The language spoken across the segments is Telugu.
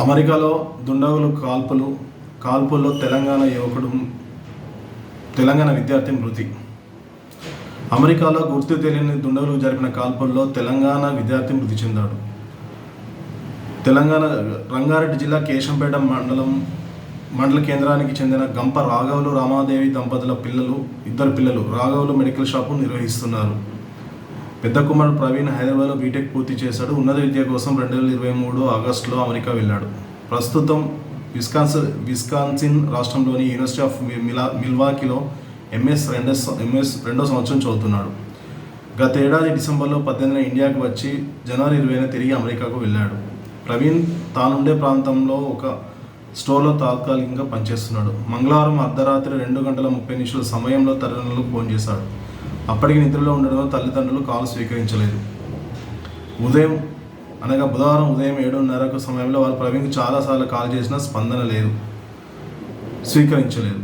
అమెరికాలో దుండగులు కాల్పులు కాల్పుల్లో తెలంగాణ యువకుడు తెలంగాణ విద్యార్థి మృతి. అమెరికాలో గుర్తు తెలియని దుండగులు జరిపిన కాల్పుల్లో తెలంగాణ విద్యార్థి మృతి చెందాడు. తెలంగాణ రంగారెడ్డి జిల్లా కేశంపేట మండలం మండల కేంద్రానికి చెందిన గంప రాఘవులు రామాదేవి దంపతుల పిల్లలు ఇద్దరు పిల్లలు రాఘవులు మెడికల్ షాపు నిర్వహిస్తున్నారు. పెద్ద కుమారుడు ప్రవీణ్ హైదరాబాద్లో బీటెక్ పూర్తి చేశాడు. ఉన్నత విద్య కోసం రెండు వేల ఇరవై మూడు ఆగస్టులో అమెరికా వెళ్ళాడు. ప్రస్తుతం విస్కాన్స్ విస్కాన్సిన్ రాష్ట్రంలోని యూనివర్సిటీ ఆఫ్ మిలా మిల్వాకిలో ఎంఎస్ రెండో ఎంఎస్ రెండో సంవత్సరం చదువుతున్నాడు. గతేడాది డిసెంబర్లో పద్దెనిమిదిన ఇండియాకు వచ్చి జనవరి ఇరవైన తిరిగి అమెరికాకు వెళ్ళాడు. ప్రవీణ్ తానుండే ప్రాంతంలో ఒక స్టోర్లో తాత్కాలికంగా పనిచేస్తున్నాడు. మంగళవారం అర్ధరాత్రి రెండు గంటల ముప్పై నిమిషాల సమయంలో తల్లిదండ్రులకు ఫోన్ చేశాడు. అప్పటికి నిద్రలో ఉండడంలో తల్లిదండ్రులు కాల్ స్వీకరించలేదు. ఉదయం అనగా బుధవారం ఉదయం ఏడున్నరకు సమయంలో వారు ప్రవీణ్కి చాలాసార్లు కాల్ చేసినా స్పందన లేదు. స్వీకరించలేదు.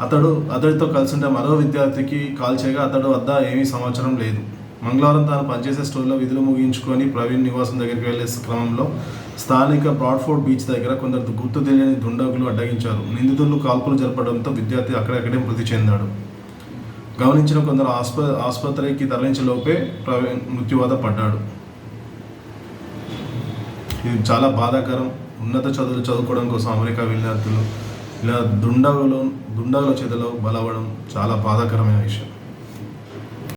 అతడు అతడితో కలిసి ఉంటే మరో విద్యార్థికి కాల్ చేయగా అతడు వద్ద ఏమీ సమాచారం లేదు. మంగళవారం తాను పనిచేసే స్టోర్లో విధులు ముగించుకొని ప్రవీణ్ నివాసం దగ్గరికి వెళ్ళే క్రమంలో స్థానిక బ్రాడ్ఫోర్డ్ బీచ్ దగ్గర కొందరు గుర్తు తెలియని దుండగులు అడ్డగించారు. నిందితులు కాల్పులు జరపడంతో విద్యార్థి అక్కడక్కడే మృతి చెందాడు. గమనించిన కొందరు ఆస్ప ఆసుపత్రికి తరలించలోపే ప్రవీణ్ మృత్యువాత పడ్డాడు. ఇది చాలా బాధాకరం. ఉన్నత చదువులు చదువుకోవడం కోసం అమెరికా విద్యార్థులు ఇలా దుండగులు దుండగుల చేతిలో బలవడం చాలా బాధాకరమైన విషయం.